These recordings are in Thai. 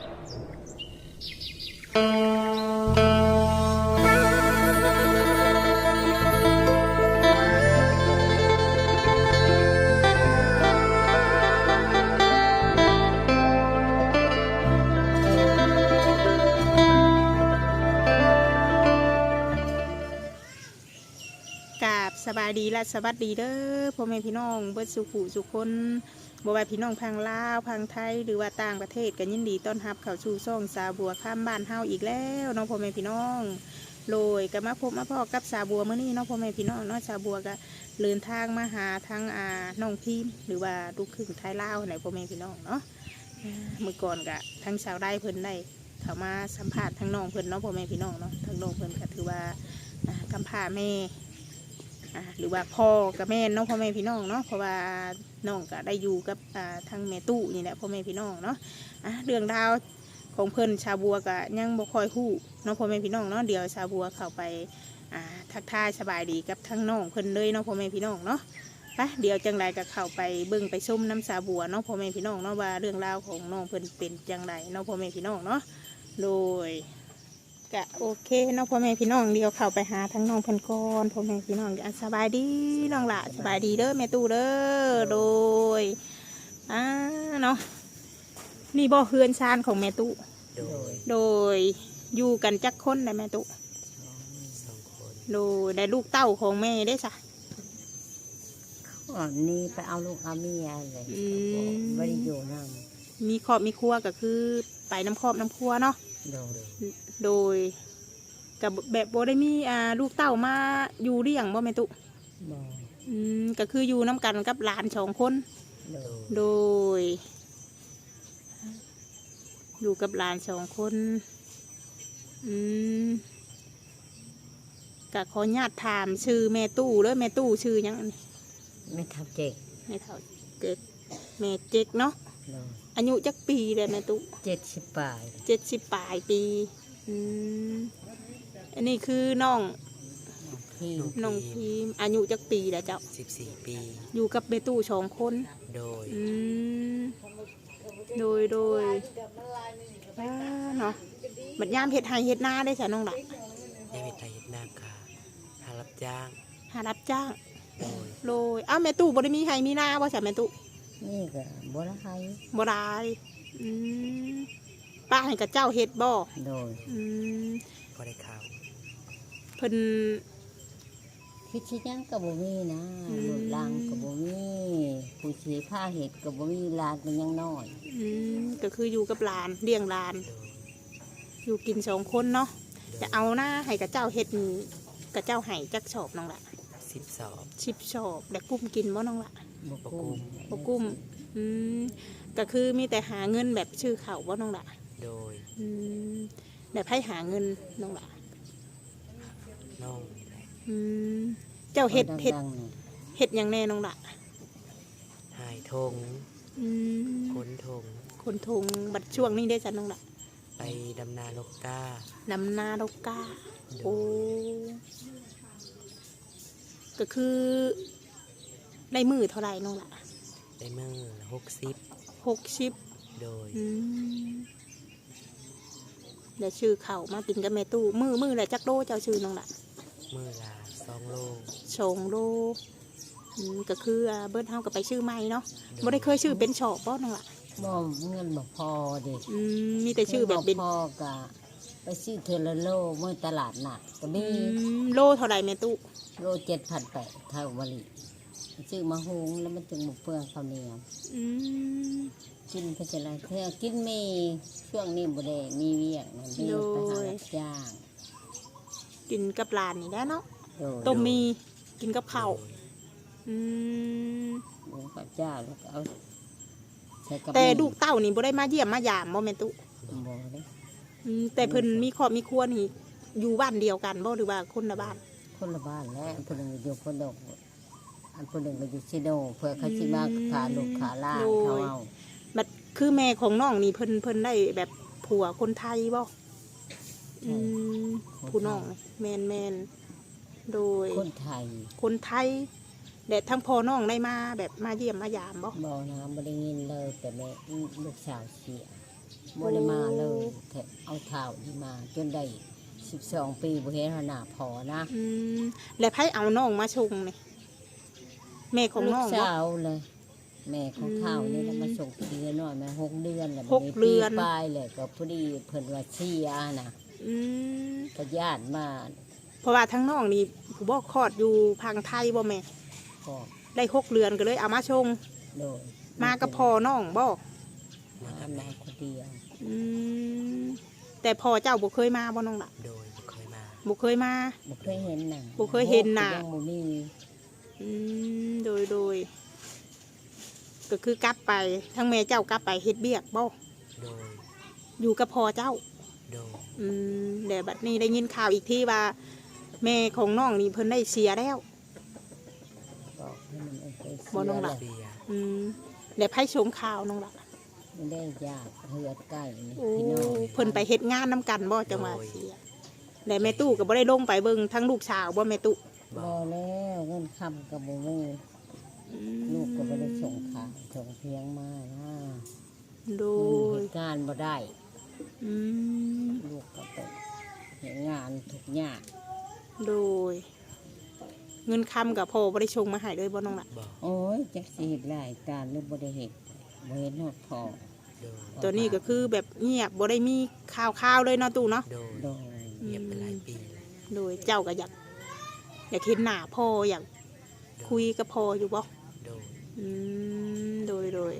Thank you. สบายดีและสวัสดีเด้อพ่อแม่พี่น้องเบิดสุขุสุคนบ่ว่าพี่น้องพังลาวพังไทยหรือว่าต่างประเทศกันยินดีต้อนรับเข้าสู่ช่องสาบัวข้ามบ้านเฮาอีกแล้วน้องพ่อแม่พี่น้องโดยก็มาพบมาพ่อกับสาบัวเมื้อนี้น้องพ่อแม่พี่น้องเนาะสาบัวก็เดินทางมาหาทั้งอาน้องพิมหรือว่าลูกครึ่งไทยลาวไหนพ่อแม่พี่น้องเนาะอ่ามื่อก่อนก็ทั้งสาวได้เพิ่นได้เข้ามาสัมภาษณ์ทั้งน้องเพิ่นเนาะพ่อแม่พี่น้องเนาะทั้งน้องเพิ่นก็ถือว่ากำพาแม่ หรือว่าพ่อกับแม่น้องพ่อแม่พี่น้องเนาะเพราะว่าน้องก็ได้อยู่กับทางแม่ตู้นี่แหละพ่อแม่พี่น้องเนาะเรื่องราวของเพิ่นชาวบัวก็ยังบ่ค่อยฮู้เนาะพ่อแม่พี่น้องเนาะเดี๋ยวชาวบัวเข้าไปทักทายสบายดีกับทั้งน้องเพิ่นเลยเนาะพ่อแม่พี่น้องเนาะไปเดี๋ยวจังไรก็เข้าไปเบิ่งไปส้มน้ำสาบัวเนาะพ่อแม่พี่น้องเนาะว่าเรื่องราวของน้องเพิ่นเป็นจังไรเนาะพ่อแม่พี่น้องเนาะโดย ก็โอเคเน้องพ่อแม่พี่น้องเดียวเข้าไปหาทั้งน้องเพันกอนพ่อแม่พี่น้องอะสบายดีน้องละสบายดีเด้อแม่ตู้เด้อโดยอ่าเนาะนี่บ่เฮือนชานของแม่ตู้โดยโดยอยู่กันจักคนได้แม่ตู้สองคนโดยได้ลูกเต้าของแม่ได้สะก่อนนี้ไปเอาลูกเอาเมียเลยอืมไม่ได้อยู่นั่งมีครอบมีครัวก็คือไปน้ำครอบน้ำครัวเนาะ โดยโดยกับแบบโบได้มีอ่าลูกเต้ามาอยู่เลี้ยงบ่แม่ตู้บออืมก็คืออยู่น้ำกันกับหลานสองคน โดยโดย อยู่กับหลานสองคน อืมก็ขออนุญาตถามชื่อแม่ตู้เลยแม่ตู้ชื่อหยังอันนี้ไม่ทำเจ๊กแม่เท่าเจ๊กแม่เจ๊กเนาะโดย อายุจักปีเลยแม่ตู้เจ็ดสิบปลายเจ็ดสิบปลายปีอืมอันนี้คือน้องพี่น้องพีมอายุจักปีแล้วเจ้า สิบสี่ปี อยู่กับแม่ตู้สองคน โดย อืมโดยโดยอ่าเนาะบัดยามเห็ดไฮเห็ดนาได้ใช่น้องละในเวทไทยเฮ็ดนาคาหารับจ้าง หารับจ้าง โดย โดยอ้าวแม่ตู้บ่ได้มีไฮมีนาว่าใช่แม่ตู้ นี่ก็บัวละไฮบ่ได้อืมป้าให้กับเจ้าเฮ็ดบ่โดยอืมพอได้ข่าวเพิ่น คิดชิยังกับบ่มีนะอืมหลุดลังกับบ่มีผู้ชีผ้าเห็ดกับบ่มีลานเป็นยังน้อยอืมก็คืออยู่กับหลานเลี้ยงหลานโดยอยู่กินสองคนเนาะโดยจะเอาหน้าให้กับเจ้าเฮ็ดกับเจ้าให้จักชอบน้องละสิบสองชิบชอบและกุ้มกินบ่น้องละ บ่บ่กุ้กุ้มมบกุ้มอืมก็คือมีแต่หาเงินแบบชื่อเขาว่าน้องละโดยอืมแบบให้หาเงินน้องละน้องนี่แหละอืมเจ้าเห็ดเห็ดดังๆนี่เห็ดอย่างแน่น้องละหายทงอืมขนทงคนทงบัดช่วงนี้ได้จันน้องละไปดำนาลกกา นำนาดกกาโดโอ้ยก็คือ ได้มือเท่าไหร่น้องละได้เมื่อหกสิบหกชิปโดยอืมเดี๋ยวชื่อเขามากินกับแม่ตู้ มือมือแหละจักโลเจ้าชื่อน้องละเมื่อลาสองโลชงโลอืมก็คืออ่าเบิร์ดเฮากับไปชื่อใหม่เนาะบ่ได้เคยชื่อเป็นชอบบ่น้องละบ่เงินบ่พอเด็อืมมีแต่ชื่อแบบเป็นพอกะไปซื้อเทอละโลเมื่อตลาดนัดก็อืมีมโลเท่าไหร่แม่ตู้โลเจ็ดพันแปดเท่ามะ ลิซื้อมาหุงแล้วมันจึงมาเปลืองข้าวเหนียวอืม กินเพชรไรเพื่อกินมีช่วงนี้บ่ได้มีเวียกมันมีไปหารับจ้างกินกับหลานนี่ได้เนาะโดยต้มมีกินกับข้าวโดยอืมหมูกับเจ้าแล้วก็เอาใส่กับแต่ลูกเต้านี่บ่ได้มาเยี่ยมมายามบ่แม่ตู้บ่ได้อืมแต่เพิ่นมีครอบมีครัวนี่อยู่บ้านเดียวกันบ่หรือว่าคนละบ้านคนละบ้านแล้วอันคนหนึ่งอยู่คนดอก อันคนหนึ่งก็อยู่ชิโนเพื่อเขาชิมาขาลูกขาล่างเขาเอาบัดคือแม่ของน้องนี่เพิ่นเพิ่นได้แบบผัวคนไทยบ่อืมผู้น้องนี่แม่นแม่นโดยคนไทย คนไทยแต่ทั้งพ่อน้องได้มาแบบมาเยี่ยมมายามบ่บ่นะบ่ได้ยินเลยแต่แม่ลูกสาวเสียอบ่ได้มาเลยแต่เอาเท้าที่มาจนได้12ปีบ่เห็นหน้าพอนะ อืม แล้วไผเอาน้องมาชงนี่ แม่ของลูน้กองบ่ สาวเลย แม่ของเท้านี่แล้วมาส่งเดือนน้อยมาหกเดือนแล้วหกเดือนปีปลายเลยก็พอดีเพิ่นว่าเชียนะอืมก็ญาติมาเพราะว่าทั้งน้องนี่ผู้บอกคลอดอยู่พังไทยบ่แม่ ก็ได้หกเดือนก็เลยเอามาชง โดยมากับพ่อน้องบ่มามากับมาแม่คนเดียวอืมแต่พ่อเจ้าบ่เคยมาบ่น้องล่ะโดยบ่เคยมาบ่เคยมา บ่เคยเห็นหนังบ่เคยเห็นหน้ายังบ่มี อืมโดยโดยก็คือกลับไปทั้งแม่เจ้ากลับไปเฮ็ดเบียกบ่โดยอยู่กับพ่อเจ้า โดยอืมเดี๋ยวบัดนี้ได้ยินข่าวอีกที่ว่า แม่ของน้องนี่เพิ่นได้เสียแล้ว บอกให้มันเอาไปเสียบ่น้องหลับ เสียอืมเดี๋ยวไพ่ชมข่าวน้องล่ะมันได้ญาติเฮือดใกล้นี่โอ้พี่น้องเพิ่นไปเฮ็ดงานน้กันบ่จังหวะเสียแต่แม่ตู้ก็บ่ได้ลงไปเบิ่งทั้งลูกสาวบ่แม่ตู้ บบ่อกแล้วเงินคำกับบ่มีอืมลูกก็บ่ได้ส่งข่าวส่งเพียงมานะโดเหยตุการณ์บ่ได้ อืมลูกก็ไปเห็นงานทุกอย่างโดย เงินคำกับพ่อบ่ได้ชงมาให้เลยบ่น้องล่ะบอกโอ้ยจักสิเฮ็ดหลายการหรือบ่ได้เฮ็ดบ่เห็นฮอดพอโดยตัวนี้ก็คือแบบเงียบบ่ได้มีข่าวข่าวๆเลยเนาะตู้เนาะโดยโดยเงียบไปหลายปีเลยโดยเจ้าก็อยาก อยากเห็นหน้าพ่ออยากโดคุยกับพ่ออยู่บ่โดยอืมโดยโดย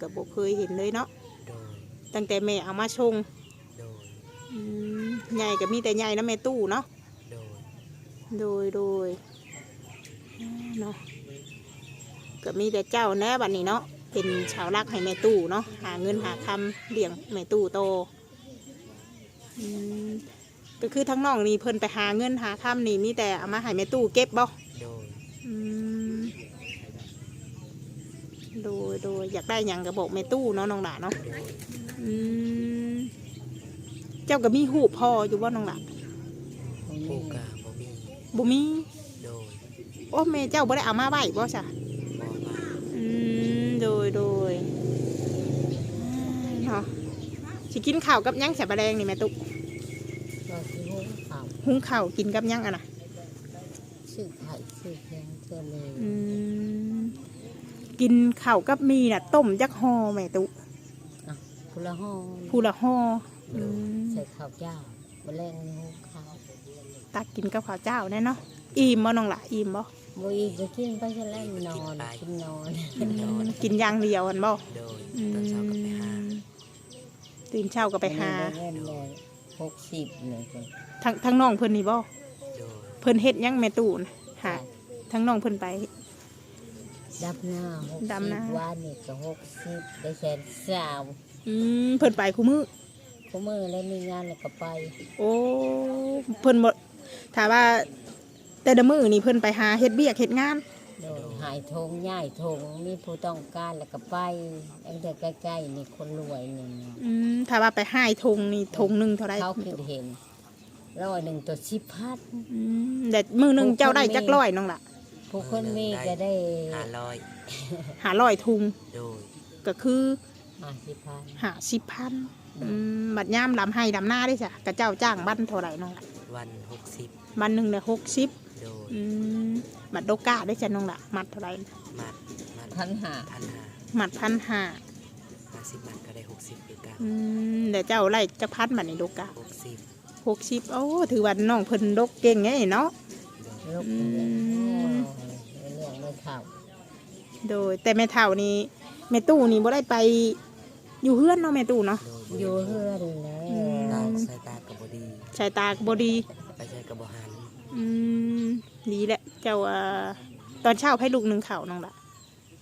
ก็บ่เคยเห็นเลยเนาะโดยตั้งแต่แม่เอามาชงโดยอืมใหญ่ก็มีแต่ใหญ่นะแม่ตู้เนาะโดยโดยโดยอ่าเนาะก็มีแต่เจ้าแน่บัดนี้เนาะเป็นชาวรักให้แม่ตู้เนาะหาเงินหาคำเลี้ยงแม่ตู้โตอืม ก็คือทั้งน้องนี่เพิ่นไปหาเงินหาคำนี่มีแต่เอามาให้แม่ตู้เก็บบ่โดยอืมโดยโดยอยากได้หยังก็บอกแม่ตู้เนาะน้องหลาเนาะโดยอืมเจ้าก็มีหูพ่ออยู่ว่าน้องหลาคนผู้นี้กาบ่มีบ่มีโดยโอ้แม่เจ้าบ่ได้เอามาไว้บ่จ้ะ บ่มาอืมโดยโดยเนาะสิกินข้าวกับหยังแสบะแดงนี่แม่ตุ๊กก็สิหุงข้าว หุงข้าวกินกับหยังอะนะซื้อไข่ซื้อแกงเทื่อเลยอืมกินข้าวกับมีน่ะ ต้มจักห่อแม่ตุ๊กผู้ละห้องผู้ละห่ออืมใส่ข้าวเจ้าบ่แรงนี่หุงข้าวตักกินกับข้าวเจ้าแน่เนาะอิ่มบ่น้องหล่ะอิ่มบ่บ่อีกก็กินไปซะแล้วนอนกินนอน อืมกินอย่างเดียวกันบ่โดยอืตอนเช้าก็ไปหามตื่นเช้าก็ไปหาเงินเลย60เนี่ยก็ ทั้งทั้งน้องเพิ่นนี่บ่โดยเพิ่นเฮ็ดหยังแม่ตู่นะหาทั้งน้องเพิ่นไปดับหน้า60ดำหน้าวันนี่ก็60ได้แสนสาวอืมเพิ่นไปคู่มือคู่มือแล้วมีงานแล้วก็ไปโอ้เพิ่นบ่ถามว่า แต่ละมื้อนี่เพิ่นไปหาเฮ็ดเบียกเฮ็ดงาน โดยหายทงย่ายทงมีผู้ต้องการแล้วก็ไปอันเดียวใกล้ๆนี่คนรวยนี่อืมถ้าว่าไปหายทงนี่ทงหนึงเท่าไรเขาคิดเห็น ร้อยหนึ่งตัวสิบพันอืมแต่มื้อหนึงเจ้าได้จักร้อยน้องล่ะผู้คนมีก็ได้หาลอยหาร้อยทุงโดยก็คือห้าสิบพันหาสิบพันอืมบัดยามลำให้ลำหน้าได้จ้ะกะเจ้าจ้างบันเท่าไหร่น้องล่ะวันหกสิบบันหนึ่งเนี่ยหกสิบโดยอืมบัดโดกาได้จ้ะน้องล่ะมัดเท่าไหร่มัดมัดพันหาพันหามัดพันห้าห้าสิบมัดก็ได้หกสิบอยู่กันอืมเดี๋ยวเจ้าไล่จะพัดบัดในโดกาหกสิบ หกสิบโอ้ถือว่าน้องเพิ่นดกเก่งไงเนาะลูกอืมเลี้ยงเลี้ยงไม่เท่าโดยแต่แม่เฒ่านี่แม่ตู้นี่บ่ได้ไป อยู่เฮือนเนาะแม่ตู้เนาะโดยอยู่เฮือนแล้อืมตาวสายตากับบดี สายตาก็บ่ดี ไปใช้กับบหันอืมดีแหละเจ้าอ่าตอนเช้าให้ลูกหนึ่งข่าวน้องละ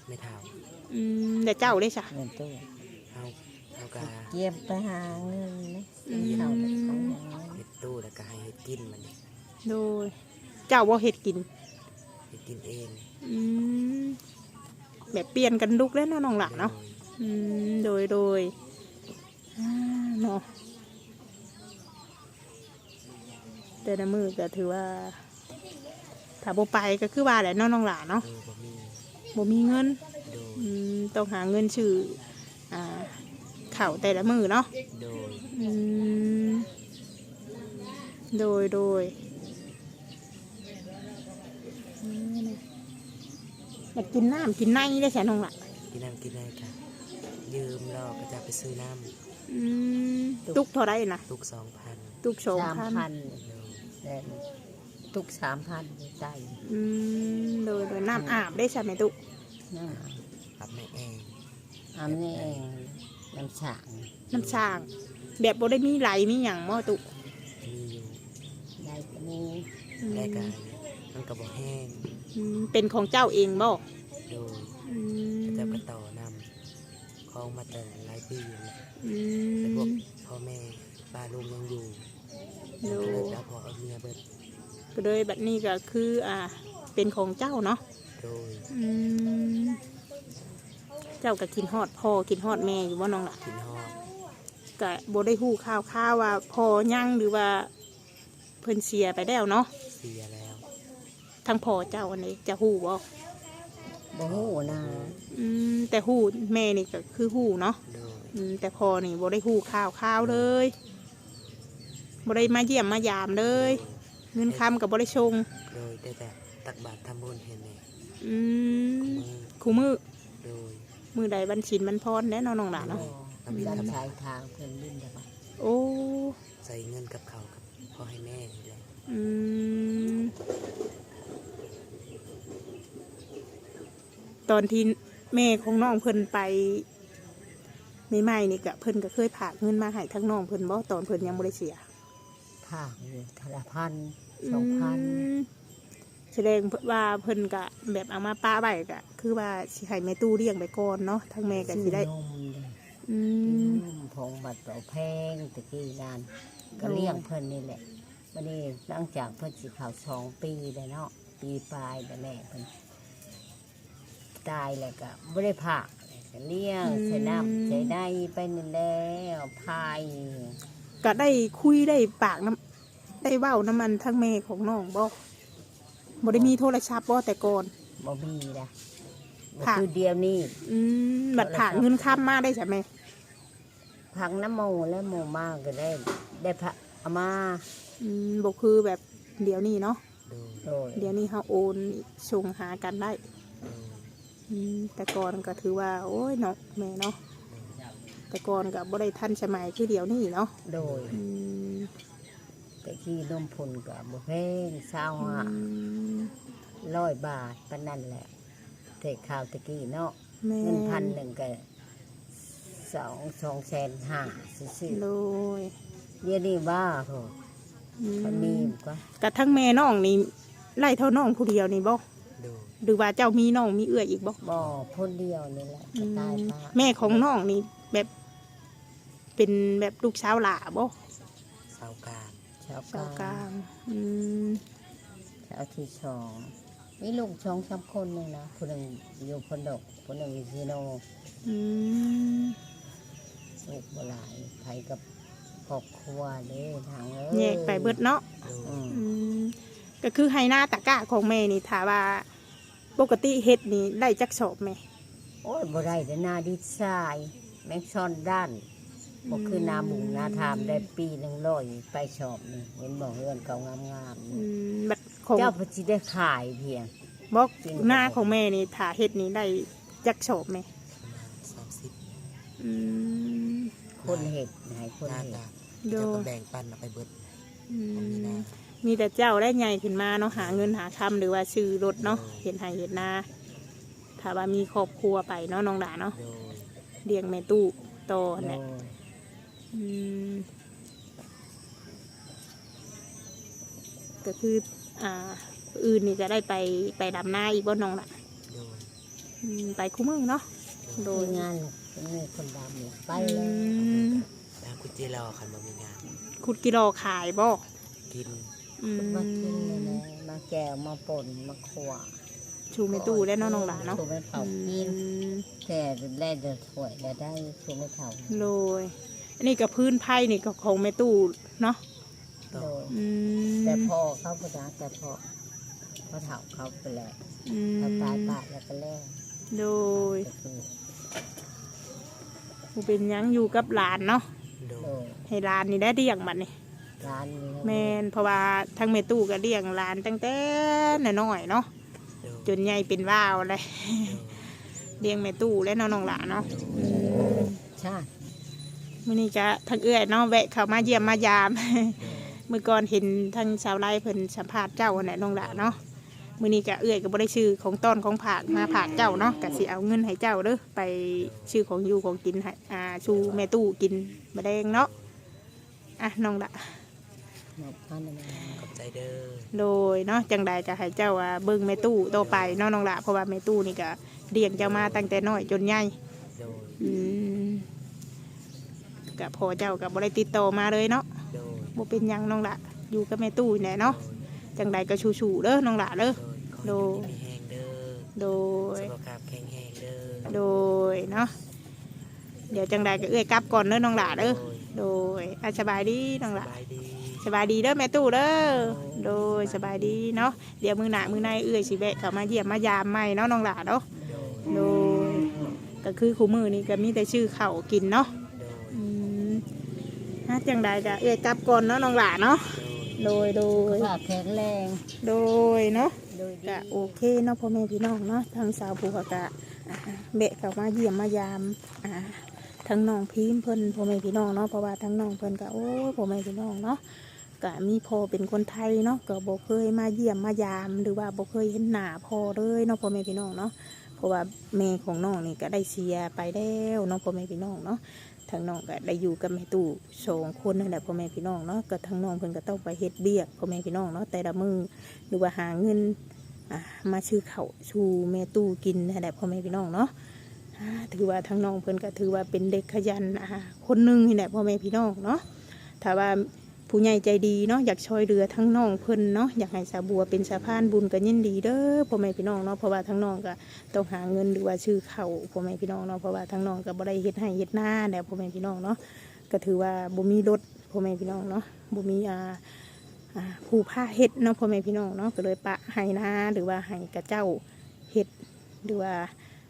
ไม่เท่าอืมแต่เจ้าได้จ้ะเงินตู้เอาเอากาเก็บไปหาเงินนะอืมเท่าแล้วเขาหาเห็ด ตู้แล้วก็ให้เห็ดกินมันนี่โดย เจ้าบ่เฮ็ดกินเห็ดกินเองอืมแบบเปลี่ยนกันลุกแล้วเนาะน้องหละเนาะโดยอืมโดยโดยอ่าเนาะแต่ละมือก็ถือว่าถ้าบ่ไปก็คือว่าแหละเนาะน้องหลาเนาะโดยบ่มีบ่มีเงินโดยอืมต้องหาเงินชื่ออ่าขข้าวแต่ละมื้อเนาะโดยอืม โดยโดยอืมอยากกินน้ำกินในได้ใช่น้องละกินน้ำกินอะไรค่ะยืมรอก็จะไปซื้อน้อืมตุกเท่าไรนะำตุกสองพันตุกสองสามพันพันโดยแต่ทุกสามพันใจอืมโดยโดยน้ำอาบได้ใช่ไหมตุกนั่นปรับไม่เองอันนี้เองน้ำฉางน้ำช่าง แบบบ่ได้มีไหลมีหยังมอตุก แรกกันมันกระบอกแห้งอืมเป็นของเจ้าเองบ่โดยอืก็จะมไปต่อนำคลองมาแต่หลายปีอยู่แล้วอืแต่พวกมพ่อแม่ป้าลุงยังอยู่โดก็เลยย จะพอเอาเมียเบิดก็เลยแบบนี้ก็คืออ่าเป็นของเจ้าเนาะโดยอืมเจ้าก็กินฮอดพ่อกินฮอดแม่อยู่ว่าน้องล่ะกินหอดก็บ่ได้ฮู้ข่าวข่าวว่าพ่อยังหรือว่าเพิ่นเสียไปแล้วเนาะ เสียแล้วทั้งพ่อเจ้าอันนี้จะฮู้บ่บ่ฮู้นะอืมแต่ฮู้แม่นี่ก็คือฮู้เนาะโดยอืมแต่พ่อนี่บ่ได้ฮู้ข่าวข่าวเลยบ่ได้มาเยี่ยมมายามเลย เงินคำก็บ่ได้ชง โดยได้แต่ตักบาตรทำบุญเห็นไหมอืมมือคู่มือโดยมือใดบัญชินมันพรแน่นอนน้องหลานเนาะรับสายทางเพิ่นลิ้นได้ปะโอ้ ใส่เงินกับเขากับพ่อให้แม่นี่แหละ อืมตอนที่แม่ของน้องเพิ่นไปใหม่ๆนี่ก็เพิ่นก็เคยผากเงินมาให้ทั้งน้องเพิ่นบ่ตอนเพิ่นยังบ่ได้เสียภาคอยู่ทละพันสองพันอืมแสดงว่าเพิ่นก็แบบเอามาป้าไว้ก็คือว่าสิให้แม่ตู้เลี้ยงไปก่อนเนาะทั้งแม่ก็สิได้นมเด้อืกินมนมผงบัตรเป่าแพงตะกี้นานก็เลี้ยงเพิ่นนี่แหละ วันนี้หลังจากเพิ่นสิเขาสองปีแล้วเนาะปีปลายแล้วแม่เพิ่นตายแล้วก็ไม่ได้ผักก็เลี้ยงใส่น้ำใส่ได้ไปนี่แล้วพายก็ได้คุยได้ปากน้ำได้เว้าน้ำมันทั้งแม่ของน้องบ่บ่ได้มีโทรศัพท์บ่แต่ก่อนบ่มีนะบ่ค่ะคือเดียวนี้อืมบัดผากเงินค้ำมาได้ใช่ไหมพักน้ำหมูและหมูมากก็ได้ ได้พระเอามา อืมบ่คือแบบเดี๋ยวนี้เนาะ โดยโดยเดี๋ยวนี้เขาโอนส่งหากันได้ โดยอืมแต่ก่อนก็ถือว่าโอ้ยเนาะแม่เนาะ แต่ก่อนก็บ่ได้ทันสมัยคือเดี๋ยวนี้เนาะโดย อืมแต่ที่นมผลกับบ่แพงเศร้าอือะมร้อยบาทปานนั่นแหละแต่ข่าวตะกี้เนาะแม่เงินพันหนึ่งก็สองสองแสนห้าซื้อโดยๆเดี๋ยวนี้ว่าโหอืมั นมีมก็กระทั่งแม่น้องนี่ไล่เท่าน้องผู้เดียวนี่บ่โดยหรือว่าเจ้ามีน้องมีเอื้ออีกบ่บ่พ้นเดียวนี่แหละอืก็มตายป้าแม่ของน้องนี่แบบ เป็นแบบลูกสาวหล่าบ่เสาวกลางชาวสาวกกลาลางงอืมชาวที่สองมีลูกสองสามคนนี่นะคนหนึ่งอยู่พนดกคนหนึ่งอยู่ซีโนอืม ลูกบหลายไผกับ ครอบครัวเด้ทางเอ้ยแยกไปเบิดเนาะโดยอืมอืมก็คือให้หน้าตะกร้าของแม่นี่ถาว่า ปกติเฮ็ดนี่ได้จักสอบไหมโอ้ยบ่ได้แต่นาดิทรายแม็กซอนด้านบ่คือนาบุงนาทามได้ปีหนึ่งร้อยไปชอบนี่เห็นบอกเรือนเก่างามๆอืนี่มบัดของเจ้าพจิได้ขายเพียง บอกจริง หน้าของแม่นี่ถาเฮ็ดนี่ได้จักสอบไหมประมาณสามสิบอืม คนเห็ดไหนคนหน้าเห็ดตาโดเจ้าก็ยแบ่งปันเอาไปเบิดอืผมมีหน้ามมีแต่เจ้าได้ใหญ่ขึ้นมาเนาะหาเงินหาคำหรือว่าซื้อรถเนาะอืมเห็นให้เห็นนาถ้าว่ามีครอบครัวไปเนาะน้องดาเนาะโดยเลี้ยงแม่ตู้โตโดแหละยอืมก็คือ อ่า อื่นนี่จะได้ไปไปดำนาอีกบ่น้องล่ะโดยอืมไปคู่มือเนาะโดโดยยงาน เป็นมีคนดำเนี่ยไปอืเลยมทางกุจิรอคันบ่มีงานขุดกิโลขายบ่กินอืมมากินเลยนะมาแก้วมาป่นมาขวาชูไม่ตู้แล้วเนาะน้องหลานเนาะชูไม่เผาอืกินมแก่ได้เดือดถ้วยแล้วได้ชูไม่เผาโดยอันนี้กับพื้นไผ่นี่ก็ของแม่ตู้เนาะต่อโดยอืมแต่พ่อเขาประดาแต่พ่อพ่อเฒ่าเขาไปแล้วอืเขาตายมปะแล้วก็แล้วโดย ก็คือโบ่เป็นหยังอยู่กับหลานเนาะโดโดยยให้หลานนี่ได้เลี้ยงบัดนี่ร้านนี้แม่นเพราะว่าทั้งแม่ตู้ก็เลี้ยงหลานตั้งแต่น้อยๆเนาะโดยจนใหญ่เป็นว่าวเลยโดยเลี้ยงแม่ตู้และน้องน้องหลานเนาะอืมใช่มื้อนี้ก็ทั้งเอื้อยเนาะแวะเข้ามาเยี่ยมมายามโดยเมื่อก่อนเห็นทางสาวไร่เพิ่นสัมภาษณ์เจ้าแหละน้องหลานเนาะ มื้อนี้ก็เอื้อยก็บ่ได้ชื่อของต้นของผากมาผากเจ้าเนาะก็สิเอาเงินให้เจ้าเด้อไปชื่อของอยู่ของกินให้อ่าชูแม่ตู้กินบ่แดงเนาะอะน้องละหมดพันอะไรขอบใจเด้อโดยเนาะจังใดก็ให้เจ้าอ่าเบิ่งแม่ตู้ต่อไปเนาะน้องละเพราะว่าแม่ตู้นี่ก็เลี้ยงเจ้ามาตั้งแต่น้อยจนใหญ่โดยอืมก็พอเจ้าก็บ่ได้ติดต่อมาเลยเนาะโดยบ่เป็นหยังน้องละอยู่กับแม่ตู้นี่แหละเนาะจังใดก็ชูๆเด้อน้องละเด้อ โดยขอให้มีแห้งเด้อโดย สุขภาพแข็งแรงเด้อโดยเนาะ เดี๋ยวจังใดก็เอื้อยกลับก่อนเด้อน้องละเด้อโดยโดยอาสบายดีน้องสละบายดี สบายดีเด้อแม่ตู้เด้อ โดยสบายดีเนาะ เดี๋ยวมือหน้ามือในเอื้อยสิแวะเข้ามาเยี่ยมมายามใหม่เนาะน้องละเนาะ โดย โดย ก็คือคู่มือนี่ก็มีแต่ชื่อเขาวกินเนาะโดย อืมฮะจังใดก็เอื้อยกลับก่อนเนาะน้องละเนาะ โดย โดยโดยว่าแข็งแรง โดยเนาะ โดยดีก็โอเคเนาะพ่อแม่พี่น้องเนาะทางสาวบัวก็อ่าเบะเข้ามาเยี่ยมมายามอ่าทั้งน้องพิมพ์เพิ่นพ่อแม่พี่น้องเนาะเพราะว่าทั้งน้องเพิ่นก็โอ้พ่อแม่พี่น้องเนาะก็มีพ่อเป็นคนไทยเนาะก็บ่เคยมาเยี่ยมมายามหรือว่าบ่เคยเห็นหน้าพ่อเลยเนาะพ่อแม่พี่น้องเนาะเพราะว่าแม่ของน้องนี่ก็ได้เสียไปแล้วเนาะพ่อแม่พี่น้องเนาะ ทางน้องก็ได้อยู่กับแม่ตู่สองคนนั่นแหละพ่อแม่พี่น้องเนาะก็ทางน้องเพิ่นก็ต้องไปเฮ็ดเบียกพ่อแม่พี่น้องเนาะแต่ละมือหรือว่าหาเงินมาชื่อเขาชูแม่ตู้กินนั่นแหละพ่อแม่พี่น้องเนาะถือว่าทั้งน้องเพิ่นก็ถือว่าเป็นเด็กขยันคนหนึ่งนี่แหละพ่อแม่พี่น้องเนาะถ้าว่า ผู้ใหญ่ใจดีเนาะอยากช่วยเหลือทั้งน้องเพิ่นเนาะอยากให้สาบัวเป็นสะพานบุญก็ยินดีเด้อพ่อแม่พี่น้องเนาะเพราะว่าทั้งน้องก็ต้องหาเงินหรือว่าชื่อเขาพ่อแม่พี่น้องเนาะเพราะว่าทั้งน้องก็บ่ได้เฮ็ดให้เฮ็ดหน้าแหละพ่อแม่พี่น้องเนาะก็ถือว่าบ่มีรถพ่อแม่พี่น้องเนาะบ่มีอ่าผู้ผ้าเฮ็ดเนาะพ่อแม่พี่น้องเนาะก็เลยปะให้นาหรือว่าให้กระเจ้าเฮ็ดหรือว่า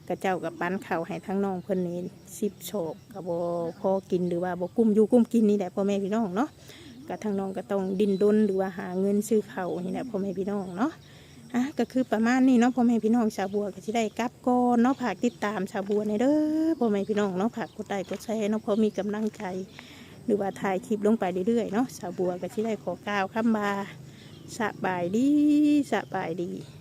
กระเจ้ากับปั้นข้าให้ทั้งน้องเพิ่นนี่สิบโฉกกับบ่พอกินหรือว่าบ่กุ้มอยู่กุ้มกินนี่แหละพ่อแม่พี่น้องเนาะ ก็ทางน้องก็ต้องดินดนหรือว่าหาเงินซื้อข้าเนี่แหละพ่อแม่พี่น้องเนาะอะก็คือประมาณนี้เนาะพ่อแม่พี่น้องชาวบัวก็จะได้กลับก่อนเนาะฝากติดตามชาวบัวในเด้อพ่อแม่พี่น้องเนาะฝากกดไลค์กดแชร์เนาะพอมีกำลังใจหรือว่าถ่ายคลิปลงไปเรื่อยๆเนาะชาวบัวก็จะได้ขอกล่าวคำบาสบายดีสบายดี